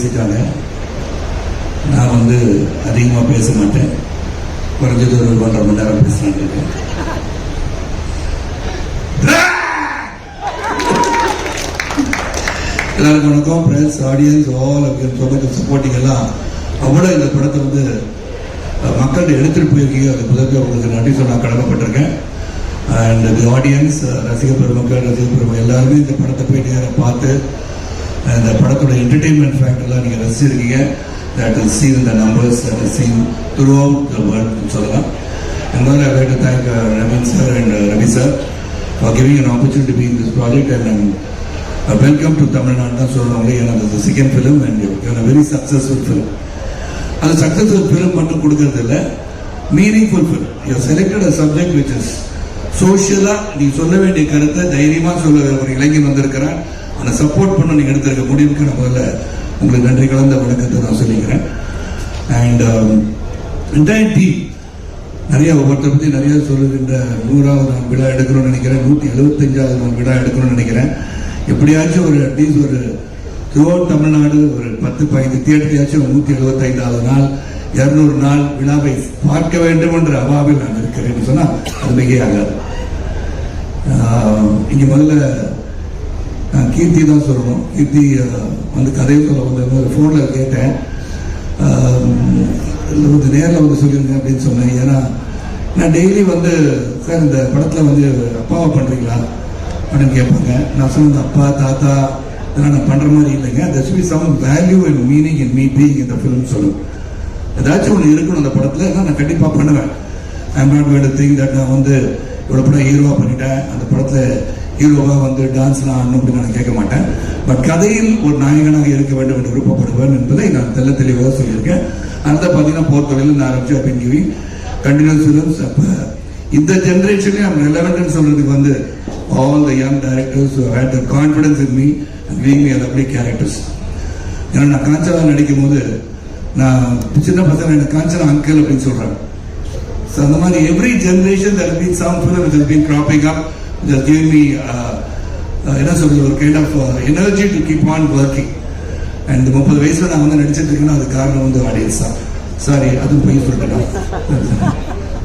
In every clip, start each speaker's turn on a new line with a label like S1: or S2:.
S1: பேசிட்டாங்க. நான் வந்து அதிகமாக பேச மாட்டேன். குறைஞ்சது ஒரு ஒன்றரை மணி நேரம் பேசலான்னு இருக்கேன். எல்லாருக்கும் வணக்கம். ஃப்ரெண்ட்ஸ் ஆடியன்ஸ் ஆல் அப்படின்னு சப்போர்ட்டிங் எல்லாம் அவ்வளோ இந்த படத்தை வந்து மக்கள் எடுத்துகிட்டு போயிருக்கீங்க. அது முதல்ல உங்களுக்கு நன்றி சொல்ல நான் கடமைப்பட்டிருக்கேன். அண்ட் தி ஆடியன்ஸ் ரசிக பெருமக்கள் ரசிக பெருமக்கள் எல்லாருமே இந்த படத்தை போய் நேராக பார்த்து அந்த இந்த படத்தோட என்டர்டெயின்மெண்ட் ஃபேக்டர்லாம் நீங்கள் ரசிச்சிருக்கீங்க. தட் இஸ் சீன் இந்த numbers that is seen throughout the world சொல்லலாம். And then I'd like to thank uh, Ramin sir and uh, Ravi sir for giving an opportunity to be in this project. And um, uh, welcome to Tamil Nadu தான் சொல்லுவாங்க ஏன்னா இது second film and you very successful film அந்த successful film மட்டும் கொடுக்கறது இல்லை meaningful film you selected a subject which is சோஷியலாக நீ சொல்ல வேண்டிய கருத்தை தைரியமாக சொல்ல ஒரு இளைஞன் வந்திருக்கிறான். அவனை சப்போர்ட் பண்ண நீங்கள் எடுத்திருக்க முடிவுக்கு நான் முதல்ல உங்களுக்கு நன்றி கலந்த வணக்கத்தை நான் சொல்லிக்கிறேன். அண்ட் என்டையர் டீம் நிறைய ஒவ்வொருத்தரை பற்றி நிறைய சொல்லுகின்ற நூறாவது நான் விழா எடுக்கணும்னு நினைக்கிறேன். நூற்றி எழுபத்தஞ்சாவது நான் விழா எடுக்கணும்னு நினைக்கிறேன். எப்படியாச்சும் ஒரு அட்லீஸ்ட் ஒரு த்ரூஅவுட் தமிழ்நாடு ஒரு பத்து பதினைந்து தியேட்டரையாச்சும் நூற்றி எழுபத்தைந்தாவது நாள் இரநூறு நாள் விழாவை பார்க்க வேண்டும் என்ற அவாவில் நான் இருக்கிறேன்னு சொன்னால் அது மிகையாகாது இங்கே முதல்ல நான் கீர்த்தி தான் சொல்லணும். கீர்த்தி வந்து கதையை சொல்ல வந்து ஃபோனில் கேட்டேன். வந்து நேரில் வந்து சொல்லியிருந்தேன் அப்படின்னு சொன்னேன். ஏன்னா நான் டெய்லி வந்து சார் இந்த படத்தில் வந்து அப்பாவை பண்ணுறீங்களா அப்படின்னு கேட்பாங்க. நான் சொன்னது அப்பா தாத்தா இதெல்லாம் நான் பண்ணுற மாதிரி இல்லைங்க. That's be some value and meaning in me being இந்த ஃபிலிம் சொல்லும். ஏதாச்சும் ஒன்று இருக்கணும் அந்த படத்தில் நான் கண்டிப்பாக பண்ணுவேன். I'm not want think that நான் வந்து இவ்வளோ படம் ஹீரோவாக பண்ணிட்டேன். அந்த படத்தில் ஹீரோவாக வந்து டான்ஸ்லாம் ஆடணும் அப்படின்னு நான் கேட்க மாட்டேன். பட் கதையில் ஒரு நாயகனாக இருக்க வேண்டும் என்று விருப்பப்படுவேன் என்பதை நான் தெல்ல தெளிவாக சொல்லியிருக்கேன். அந்த பார்த்தீங்கன்னா போர்த்தொழில் நான் ஆரம்பிச்சு அப்படின்னு கிவி கண்டினியூஸ் ஃபிலிம்ஸ் அப்போ இந்த ஜென்ரேஷன்லேயே நம்ம ரெலவெண்ட்னு சொல்கிறதுக்கு வந்து all the young directors had the confidence in me and being me lovely characters ஏன்னா நான் காஞ்சனா நடிக்கும் போது நான் சின்ன பசங்க எனக்கு காஞ்சனா அங்கிள் அப்படின்னு சொல்கிறேன் ஸோ அந்த மாதிரி every generation that been some film it been grabbing up it give me என்ன சொல்றது ஒரு kind of energy to keep on working and முப்பது வயசுல நான் வந்து நடிச்சிட்டு இருக்கேன்னா அது காரணம் வந்து ஆடியன்ஸ் தான். சாரி அதுவும் போய் சொல்லிட்டேன்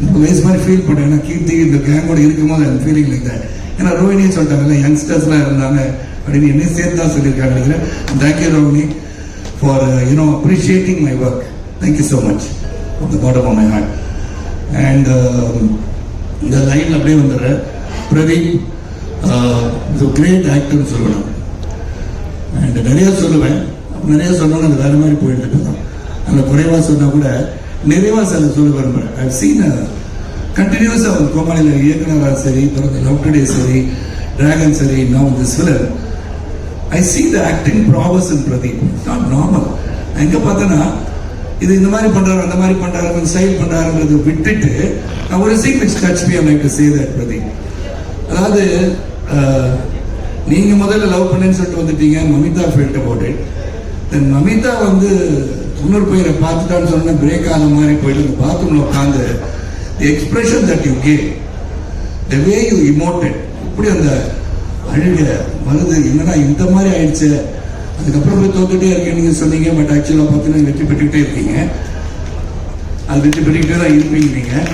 S1: முப்பது வயசு மாதிரி ஃபீல் பண்ணேன். ஏன்னா கீர்த்தி இந்த கேங்கோட இருக்கும்போது ஐம் ஃபீலிங் லைக் தட் ஏன்னா ரோஹினியே சொல்லிட்டாங்கல்ல யங்ஸ்டர்ஸ்லாம் இருந்தாங்க. அப்படின்னு என்ன சேர்ந்து தான் சொல்லியிருக்காங்க நினைக்கிறேன். Thank you Rohini for you know appreciating my work thank you so much the bottom of my heart and இந்த லைன் அப்படியே வந்துடுறேன். பிரதீப் கிரேட் ஆக்டர்னு சொல்லணும். அண்ட் நிறைய சொல்லுவேன். நிறையா நிறைய சொன்னாலும் அது வேறு மாதிரி போயிட்டு தான் அதில் குறைவாக சொன்னா கூட நிறைவா சில சொல்ல விரும்புகிறேன் ஐ சீன் கண்டினியூஸாக அவர் கோமாளியில் இயக்குனராக சரி தொடர்ந்து லவ் டுடே சரி டிராகன் சரி now this film I see the acting prowess in Pradeep not normal எங்க பார்த்தேன்னா இது இந்த மாதிரி பண்ணுறாரு அந்த மாதிரி பண்ணுறாரு ஸ்டைல் பண்றாருன்றதை விட்டுட்டு நான் ஒரு scene which touch me like to say that Pradeep அதாவது நீங்கள் முதல்ல லவ் பண்ணேன்னு சொல்லிட்டு வந்துட்டீங்க Mamitha felt about it then Mamitha வந்து இன்னொரு பையனை பார்த்துட்டான்னு சொன்ன பிரேக் ஆன மாதிரி போயிட்டு பாத்ரூமில் பாத்ரூம்ல உட்காந்து the expression that you gave the way you emoted இப்படி அந்த அழுக வருது என்னடா இந்த மாதிரி ஆயிடுச்சு? அதுக்கப்புறம் போய் தோத்துட்டே இருக்கேன் நீங்க சொன்னீங்க பட் ஆக்சுவலாக பார்த்தீங்கன்னா வெற்றி பெற்றுக்கிட்டே இருக்கீங்க. அது வெற்றி பெற்றுக்கிட்டே தான் இருப்பீங்க நீங்கள்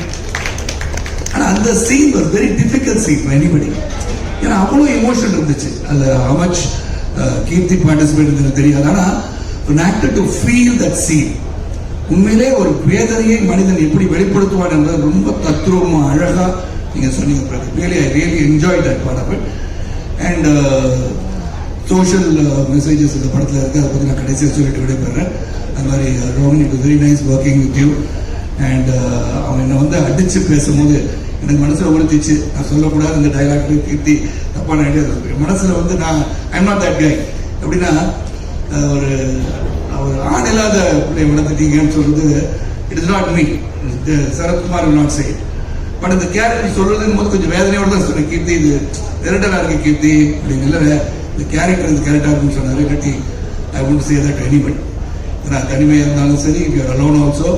S1: அந்த சீன் ஒரு very difficult scene for anybody ஏன்னா அவ்வளோ இமோஷன் இருந்துச்சு. அந்த ஹமச் uh, கீர்த்தி பார்ட்டிசிபேட் தெரியாது. ஆனால் ஒரு actor to feel that scene உண்மையிலே ஒரு வேதனையை மனிதன் எப்படி வெளிப்படுத்துவான் என்பது ரொம்ப தத்ரூபமாக அழகா நீங்கள் சொன்னீங்க really I really enjoy that part of it and social messages இந்த படத்தில் இருக்குது அதை பற்றி நான் கடைசியாக சொல்லிட்டு விடைபெறேன். அந்த மாதிரி Roman it very nice working with you and அவன் என்னை வந்து அடித்து பேசும்போது எனக்கு மனசுல உறுத்திச்சு நான் சொல்லக்கூடாது இந்த டைலாக் கீர்த்தி தப்பான ஐடியா மனசுல வந்து நான் ஐம் நாட் தட் கை எப்படின்னா ஒரு ஒரு ஆண் இல்லாத பிள்ளை வளர்த்துட்டீங்கன்னு சொல்றது it is not me Sarathkumar not say but இந்த கேரக்டர் சொல்றதுன்னு போது கொஞ்சம் வேதனையோட தான் சொன்னேன். கீர்த்தி இது விரட்டலா இருக்கு கீர்த்தி. அப்படின்னு இல்லை இந்த கேரக்டர் இந்த கேரக்டர் இருக்குன்னு சொன்னாரு. கட்டி I won't say that anybody ஏன்னா தனிமையாக இருந்தாலும் சரி if you're alone also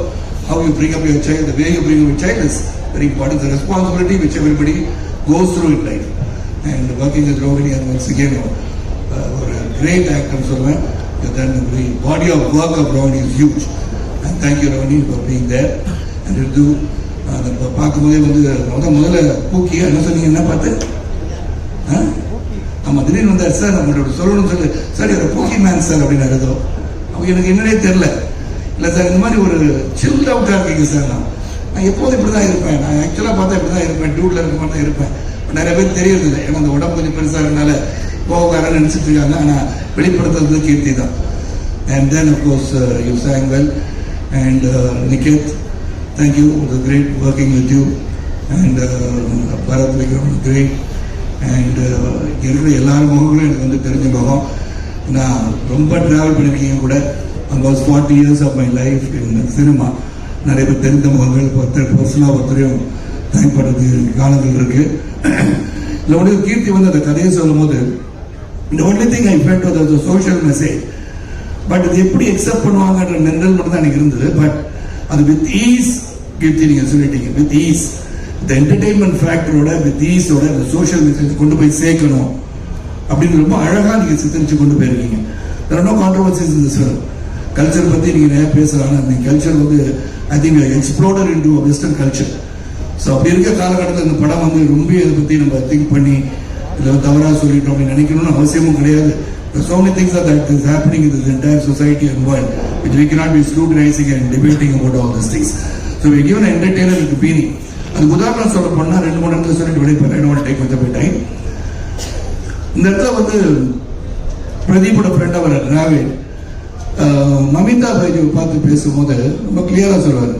S1: also you bring up your your way you bring up bring up very important the responsibility which everybody goes through in life and working with Rohini and once again uh, ஒரு great ஆக்டர்னு சொல்லுவேன் then the body of work of Rohini is huge. And thank you Rohini, for being there. And you do பார்க்கும்போதே வந்து முத முதல்ல பூக்கி என்ன சொன்னீங்க என்ன பார்த்து ஆமாம் திடீர்னு வந்தார் சார் நம்மளோட சொல்லணும்னு சொல்லி சார் இவர் பூக்கி மேன் சார் அப்படின்னு ஏதோ அவங்க எனக்கு என்னன்னே தெரில இல்லை சார் இந்த மாதிரி ஒரு சில்ட் அவுட்டாக இருக்கீங்க சார் நான் நான் எப்போதும் இப்படி தான் இருப்பேன். நான் ஆக்சுவலாக பார்த்தா இப்படி தான் இருப்பேன். டூட்டில் இருக்க மாதிரி தான் இருப்பேன். நிறைய பேர் தெரியறது இல்லை ஏன்னா அந்த உடம்பு கொஞ்சம் பெருசாக இருக்கனால போகாரன்னு நினச்சிட்டு இருக்காங்க. ஆனால் வெளிப்படுத்துறது கீர்த்தி தான். And then of course you sang well. And Niket Niket thank you. It was great working with you. And uh, இருக்கிற uh, எல்லாரும் முகங்களும் எனக்கு வந்து தெரிஞ்ச முகம். நான் ரொம்ப ட்ராவல் பண்ணியிருக்கீங்க கூட. Almost forty years of my life in cinema நிறைய பேர் தெரிந்த முகங்கள் ஒருத்தர் பர்சனாக ஒருத்தரையும் தேங்க் காலங்கள் இருக்கு. இல்லை கீர்த்தி வந்து அந்த கதையை சொல்லும் போது இந்த ஒன்லி திங் ஐ ஃபெல்ட் அது சோஷியல் மெசேஜ் பட் இது எப்படி எக்ஸப்ட் பண்ணுவாங்கன்ற நெருடல் மட்டும் தான் எனக்கு இருந்தது. பட் அது வித் ஈஸ் கீர்த்தி நீங்கள் சொல்லிட்டீங்க. வித் ஈஸ் இந்த என்டர்டெயின்மெண்ட் ஃபேக்டரோட வித் ஈஸோட இந்த சோஷியல் மெசேஜ் கொண்டு போய் சேர்க்கணும். அப்படின்னு ரொம்ப அழகாக நீங்கள் சித்தரிச்சு கொண்டு போயிருக்கீங்க. There are no இந்த in கல்ச்சர் பற்றி நீங்கள் நிறைய பேசலாம். நீங்கள் இந்த கல்ச்சர் வந்து I think exploder in into western culture so அப்படி இருக்க காலகட்டத்தில் இந்த படம் வந்து ரொம்ப இதை பற்றி நம்ம திங்க் பண்ணி இதில் தவறாக சொல்லிட்டோம் அப்படின்னு நினைக்கணும்னு அவசியமும் கிடையாது. There's so many things that, that is happening in this entire society and world which we cannot be scrutinizing and debating about all these things. So we given an entertainer with meaning. அதுக்கு உதாரணம் சொல்ல போனா ரெண்டு மூணு இடத்துல சொல்லிட்டு விடைப்பேன் ரெண்டு மூணு டைம் கொஞ்சம் டைம் இந்த இடத்துல வந்து பிரதீப்போட ஃப்ரெண்ட் அவர் ராவேட் மமிதா பைஜியை பார்த்து பேசும்போது ரொம்ப கிளியராக சொல்வார்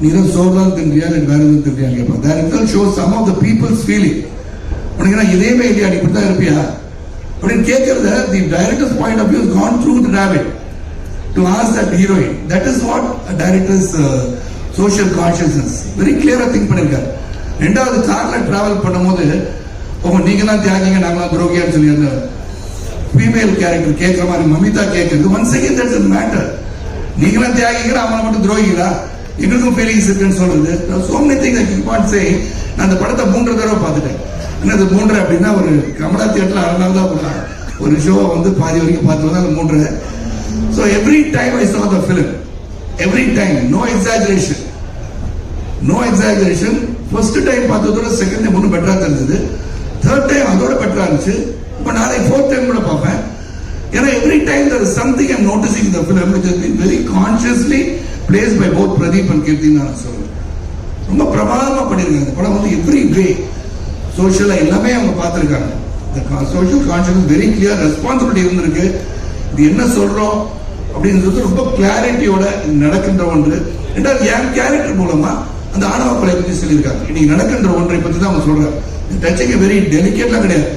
S1: நீ தான் சோறு தான் தின்றியா இல்லை வேற எதுவும் தின்றியான்னு கேட்பாங்க there it show some of the peoples feeling உனக்கு நான் இதேமே இல்லையா நீ இப்படி தான் இருப்பியா? அப்படின்னு கேட்கறத the directors point of view gone through the Dravid to as that heroine that is what directors social consciousness very கிளியராக திங்க் பண்ணியிருக்காரு ரெண்டாவது கார்ல டிராவல் பண்ணும்போது உங்க நீங்க தான் தியாகிங்க நாங்களாம் துரோகியான்னு சொல்லி அந்த ஃபீமேல் கேரக்டர் கேட்கிற மாதிரி மமிதா கேட்கறது ஒன் செகண்ட் தட்ஸ் மேட்டர் நீங்களாம் தியாகிங்களா அவனை மட்டும் துரோகிங்களா எங்களுக்கும் ஃபீலிங்ஸ் இருக்குன்னு சொல்றது. So many things you can't say நான் அந்த படத்தை மூன்று தடவை பார்த்துட்டேன். என்னது மூன்று அப்படின்னா ஒரு கமலா தியேட்டர்ல அரை நாள் தான் போடலாம் ஒரு ஷோவை வந்து பாதி வரைக்கும் பார்த்து தான் அந்த மூன்று so every time I saw the film every time no exaggeration no exaggeration first time பார்த்ததோட second time ஒன்றும் பெட்டராக தெரிஞ்சது. தேர்ட் டைம் அதோட பெட்டராக இருந்துச்சு. இப்போ நாளைக்கு ஃபோர்த் டைம் கூட பார்ப்பேன். ஏன்னா every time there something I'm noticing the film which has been very consciously place by both Pradeep and Keerthi நான் சொல்றேன். ரொம்ப பிரமாதமாக பண்ணியிருக்காங்க. இந்த படம் வந்து எவ்ரி வே சோஷியலா எல்லாமே அவங்க பார்த்துருக்காங்க. இந்த social conscious very clear responsibility இருந்திருக்கு. இது என்ன சொல்றோம் அப்படின்றது ரொம்ப கிளாரிட்டியோட நடக்கின்ற ஒன்று. ரெண்டாவது என் கேரக்டர் மூலமா அந்த ஆணவ கொலை பற்றி சொல்லியிருக்காங்க. இன்னைக்கு நடக்கின்ற ஒன்றை பற்றி தான் அவங்க சொல்றாங்க. டச்சிங் வெரி டெலிகேட்லாம் கிடையாது.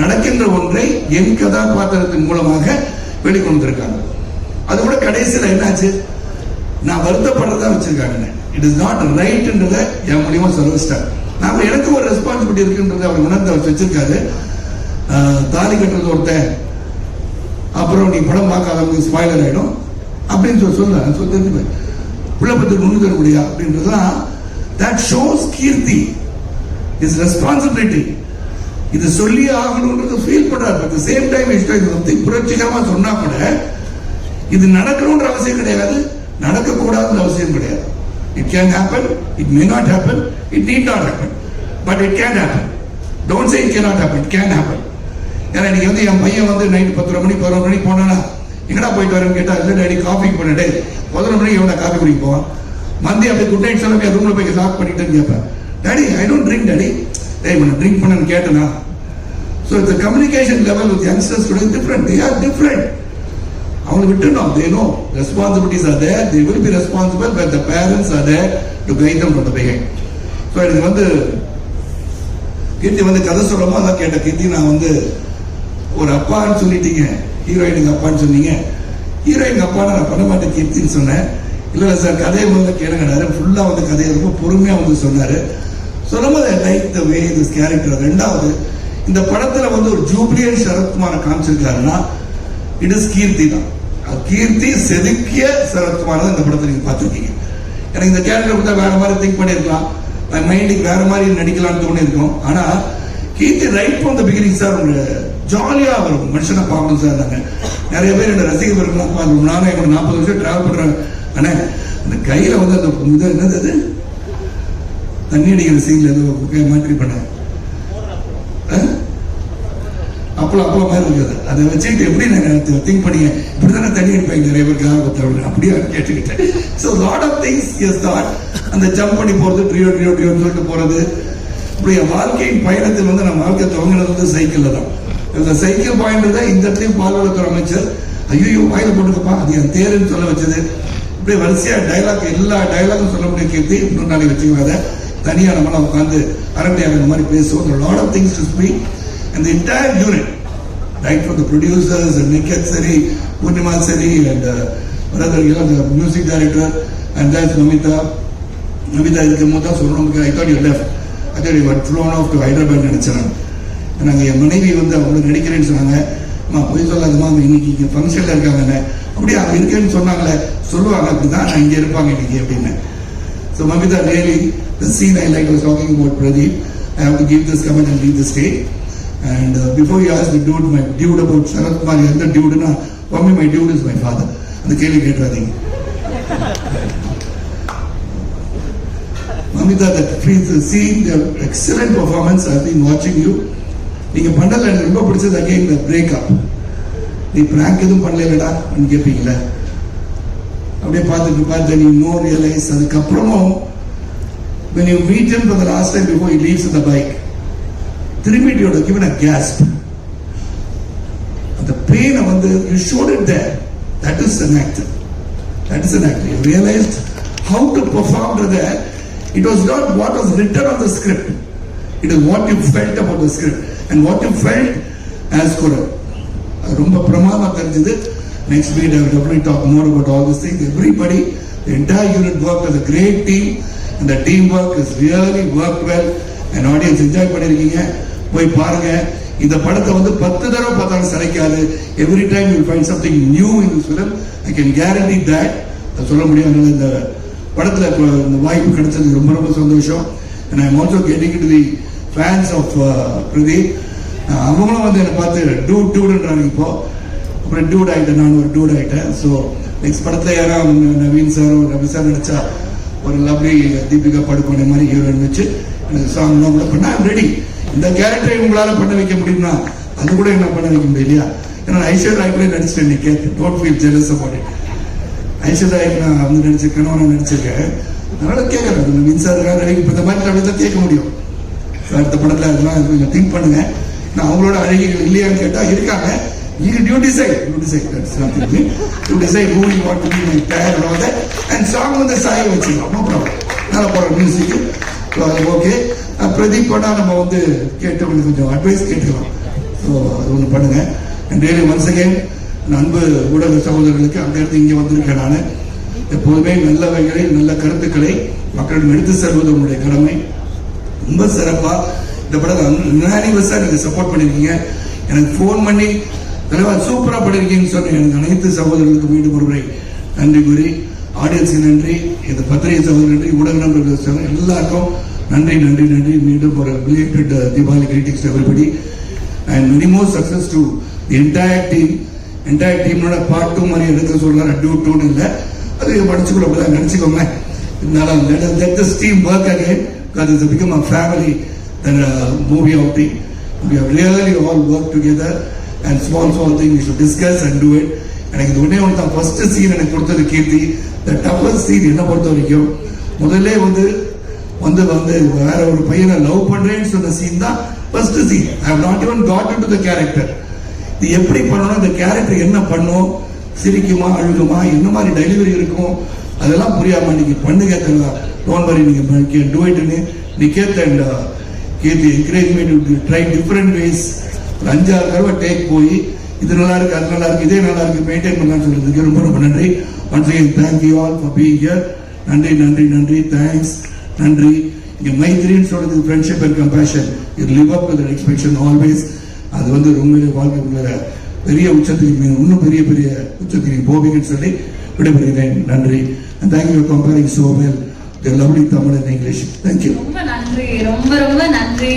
S1: நடக்கின்ற ஒன்றை என் கதாபாத்திரத்தின் மூலமாக வெளிக்கொண்டிருக்காங்க. அது கூட கடைசியில் என்னாச்சு? நான் வருத்தப்படுறதா வச்சிருக்காங்க இட் இஸ் நாட் ரைட்ன்றத என் மூலியமா சொல்ல நாம எனக்கு ஒரு ரெஸ்பான்சிபிலிட்டி இருக்குன்றதை அவர் உணர்ந்து அவர் வச்சிருக்காரு. தாலி கட்டுறது ஒருத்தன். அப்புறம் நீ படம் பார்க்காதவங்க ஸ்பாய்லர் ஆகிடும் அப்படின்னு சொல்லி சொல்ல சொல்லி தெரிஞ்சு பிள்ளை பத்தி முன்னு தர முடியா அப்படின்றதுலாம் that shows Keerthi. Is responsibility இது சொல்லி ஆகணும்ன்றது ஃபீல் பண்றாரு அட் சேம் டைம் சம்திங் புரட்சிகரமா சொன்னா கூட இது நடக்கணும்ன்ற அவசியம் கிடையாது. நடக்கக்கூடாதுன்ற அவசியம் கிடையாது. It can happen it may not happen it need not happen but it can happen don't say it can not happen it can happen ஏன்னா இன்னைக்கு வந்து என் பையன் வந்து நைட் பத்தரை மணி பதினொரு மணிக்கு போனானா எங்கடா போயிட்டு வரேன்னு கேட்டா இல்லை டேடி காஃபி பண்ணிட்டு டே பதினொரு மணிக்கு எவனா காஃபி குடிக்க போவான். மந்தி அப்படியே குட் நைட் சொல்ல ரூம்ல போய் லாக் பண்ணிட்டு கேட்பேன். Daddy I don't drink daddy. டேய் உன்னை ட்ரிங்க் பண்ணன்னு கேட்டனா ஸோ இந்த communication level with youngsters today different they are different அவங்க விட்டுணும் they no responsibilities are there they will be responsible but the parents are there to guide them from the behind so எனக்கு வந்து கீர்த்தி வந்து கதை சொல்லமோ அதான் கேட்ட கீர்த்தி நான் வந்து ஒரு அப்பான்னு சொல்லிட்டீங்க. ஹீரோயினுக்கு அப்பான்னு சொன்னீங்க. ஹீரோயின் அப்பா நான் பண்ண மாட்டேன் கீர்த்தின்னு சொன்னேன். இல்ல சார் கதையை முதல்ல கேளுங்கனாரு ஃபுல்லா வந்து கதையை ரொம்ப பொறுமையா வந்து சொன்னாரு. சொல்லும்போது like the way this character ரெண்டாவது இந்த படத்துல வந்து ஒரு ஜூப்ளியன் சரத்குமாரை காமிச்சிருக்காருன்னா இட் இஸ் கீர்த்தி தான். கீர்த்தி செதுக்கிய சரத்குமார் தான் இந்த படத்தை நீங்க பார்த்துருக்கீங்க. எனக்கு இந்த கேரக்டர் கொடுத்தா வேற மாதிரி திங்க் பண்ணிருக்கலாம். மைண்டுக்கு வேற மாதிரி நடிக்கலாம்னு தோணி இருக்கும் ஆனா Keerthi right from the beginning sir ஒரு ஜாலியா வரும் மனுஷனை பார்க்கணும் சார் நாங்க. நிறைய பேர் என்ன ரசிகர் பெருலாம் பார்க்கணும் நானும் எங்க நாற்பது வருஷம் டிராவல் பண்றேன். அண்ணே அந்த கையில வந்து அந்த இது என்னது தண்ணி அடிக்கிற சீன்ல ஏதோ மாதிரி பண்ணாங்க. அப்பளம் அப்பளம் மாதிரி இருக்காது அதை. வச்சுக்கிட்டு எப்படி நான் திங்க் பண்ணீங்க இப்படி தானே தண்ணி அடிப்பாங்க நிறைய பேர் கார் அப்படியே கேட்டுக்கிட்டேன். So lot of things as thought அந்த ஜம்ப் பண்ணி போகிறது ட்ரியோ ட்ரியோ ட்ரியோன்னு சொல்லிட்டு போகிறது இப்படி என் வாழ்க்கையின் பயணத்தில் வந்து நான் வாழ்க்கை துவங்கினது வந்து சைக்கிளில் தான். இந்த சைக்கிள் பாயிண்ட் தான் இந்த இடத்தையும் பால்வளத்துறை அமைச்சர் ஐயோ வாயில போட்டுக்கப்பா அது என் தேருன்னு சொல்ல வச்சது. இப்படி வரிசையாக டைலாக் எல்லா டைலாகும் சொல்ல முடியும் கீர்த்தி. இன்னொரு நாளைக்கு வச்சுக்காத தனியாக நம்மளாம் உட்காந்து அரண்டையாக இந்த மாதிரி பேசுவோம். Lot of things to speak and entire unit right for the producers producers சரி பூர்ணிமா சரி Purnima Sari, and uh, brother, you know, the Namitha director, and that's சொல்லணும். I thought you left I thought you flown off to Hyderabad நினைச்சேன். நாங்கள் என் மனைவி வந்து அவங்க நடிக்கிறேன்னு சொன்னாங்க. அம்மா போய் சொல்லாதம்மா அவங்க இன்னைக்கு இங்கே ஃபங்க்ஷனில் இருக்காங்கன்னு. அப்படியே அவங்க இருக்கேன்னு சொன்னாங்களே. சொல்லுவாங்க. அப்படிதான் நான் இங்கே இருப்பாங்க இன்னைக்கு அப்படின்னு. So Mamitha really, the scene I like was talking about Pradeep. I have to give this comment and leave the stage. And uh, before you ask the dude, my dude about Sarath Kumar, எந்த dudeனா, for me my dude is my father. அந்த கேள்வி கேட்டுறாதீங்க. Mamita, that feels seeing the excellent performance, I've been watching you. நீங்க பண்ணல எனக்கு ரொம்ப பிடிச்சது again the breakup. நீ prank எதுவும் பண்ணலடா கேட்பீங்களே அப்படியே பார்த்துட்டு பார்த்து நீ நோ ரியலைஸ் அதுக்கப்புறமும் when you meet him for the last time before he leaves the bike திரும்பிட்டு you would have given a gasp அந்த பெயினை வந்து you showed it there that is an actor that is an actor you realized how to perform to that it was not what was written on the script it is what you felt about the script and what you felt as Kural அது ரொம்ப பிரமாதமா தெரிஞ்சது next week I definitely talk more about all this things everybody the entire unit work as a great team இந்த team work is really work well N audience enjoy பண்ணிருக்கீங்க. போய் பாருங்க. இந்த படத்தை வந்து பத்து தடவை பார்த்தாலும் சிறைக்காது. Every time you find something new in this film I can guarantee that சொல்ல முடியும். அதனால இந்த படத்துல இப்போ இந்த வாய்ப்பு கிடைச்சது ரொம்ப ரொம்ப சந்தோஷம். And I also getting to the fans of Pradeep அவங்களும் வந்து என்னை பார்த்து டூ டூடுன்றாங்க இப்போ. அப்புறம் டூட் ஆகிட்டேன் நான் ஒரு டூட் ஆகிட்டேன் ஸோ நெக்ஸ்ட் படத்தில் யாராவது நவீன் சார் ரவி சார் நடிச்சா ஒரு லவ்லி தீபிகா படுகோனே மாதிரி ஹீரோயின் வச்சு எனக்கு சாங் கூட பண்ண ரெடி இந்த கேரக்டரை உங்களால் பண்ண வைக்க முடியும்னா அது கூட என்ன பண்ண வைக்க முடியும் இல்லையா? ஏன்னா ஐஸ்வர் ராய் கூட நடிச்சிட்டேன் நீ கேட்டு don't feel jealous about it Aishwarya Rai நான் வந்து நடிச்சிருக்கேன் நான் நடிச்சிருக்கேன். அதனால கேட்கறேன். நவீன் சார் நடிக்க இப்போ இந்த மாதிரி அப்படி தான் கேட்க முடியும். அடுத்த படத்தில் அதெல்லாம் கொஞ்சம் திங்க் பண்ணுங்க. நான் அவங்களோட அழகிகள் இல்லையான்னு கேட்டா இருக்காங்க. You you decide, you decide, that's nothing me. You decide who you want to be my pair and all that. And song வந்து சாய வச்சுக்கலாம், no problem. நல்லா போற மியூசிக், ஓகே. பிரதீப் படம் நம்ம வந்து கேட்டு உங்களுக்கு கொஞ்சம் அட்வைஸ் கேட்டுக்கலாம். ஸோ அது ஒன்று பண்ணுங்க. அண்ட் really ஒன்ஸ் அகேன் அன்பு ஊடக சகோதரர்களுக்கு அங்கேருந்து இங்கே வந்திருக்கேன் நான் எப்போதுமே நல்லவைகளை நல்ல கருத்துக்களை மக்களிடம் எடுத்து செல்வது உங்களுடைய கடமை ரொம்ப சிறப்பா இந்த படம் நிரானிவஸாக நீங்கள் சப்போர்ட் பண்ணியிருக்கீங்க எனக்கு ஃபோன் பண்ணி தலைவர் சூப்பரா பண்ணிருக்கீங்கன்னு சொன்ன எனக்கு அனைத்து சகோதரர்களுக்கு மீண்டும் ஒருமுறை நன்றி கூறி ஆடியன்ஸுக்கு நன்றி இந்த பத்திரிகை சகோதரர் நன்றி ஊடக நண்பர்கள் எல்லாருக்கும் நன்றி நன்றி நன்றி. மீண்டும் ஒரு related Deepavali greetings everybody and many more success to entire team entire டீமோட பார்ட் டூ மாதிரி எடுக்க சொல்றாரு. டூ டூன்னு இல்லை அது படிச்சுக்கூட அப்படிதான் நினச்சிக்கோங்க. இருந்தாலும் let this team work again because it's become family family movie a uh, movie outing. We have really all worked and small small thing things we should discuss and do எனக்கு இது ஒன்னே ஒன்று தான் ஃபஸ்ட்டு சீன் எனக்கு கொடுத்தது கீர்த்தி. The toughest scene என்ன பொறுத்த வரைக்கும் முதல்ல வந்து வந்து வந்து வேற ஒரு பையனை லவ் பண்றேன்னு சொன்ன சீன் தான் first scene I have not even got to the character இது எப்படி பண்ணணும் இந்த கேரக்டர் என்ன பண்ணும்? சிரிக்குமா அழுகுமா? என்ன மாதிரி டெலிவரி இருக்கும்? அதெல்லாம் புரியாம நீங்க பண்ணுங்க டோன் வரி நீங்க can do இட்னு Niketh and Keerthi encourage me to try different ways ஒரு அஞ்சாறு தடவை டேக் போய் இது நல்லா இருக்கு அது நல்லா இருக்கு இதே நல்லா இருக்கு மெயின்டைன் பண்ணலாம்னு சொல்றதுக்கு ரொம்ப ரொம்ப நன்றி. Once again thank you all for being here நன்றி நன்றி நன்றி. தேங்க்ஸ் நன்றி. இங்க மைத்ரின்னு சொல்றதுக்கு ஃப்ரெண்ட்ஷிப் அண்ட் கம்பேஷன் இது live up with expectation always அது வந்து உண்மையிலே வாழ்க்கைக்குள்ள பெரிய உச்சத்துக்கு நீங்க இன்னும் பெரிய பெரிய உச்சத்துக்கு நீங்க போவீங்கன்னு சொல்லி விடைபெறுகிறேன். நன்றி. And thank you for comparing so lovely the and English and
S2: ரொம்ப நன்றி ரொம்ப ரொம்ப நன்றி.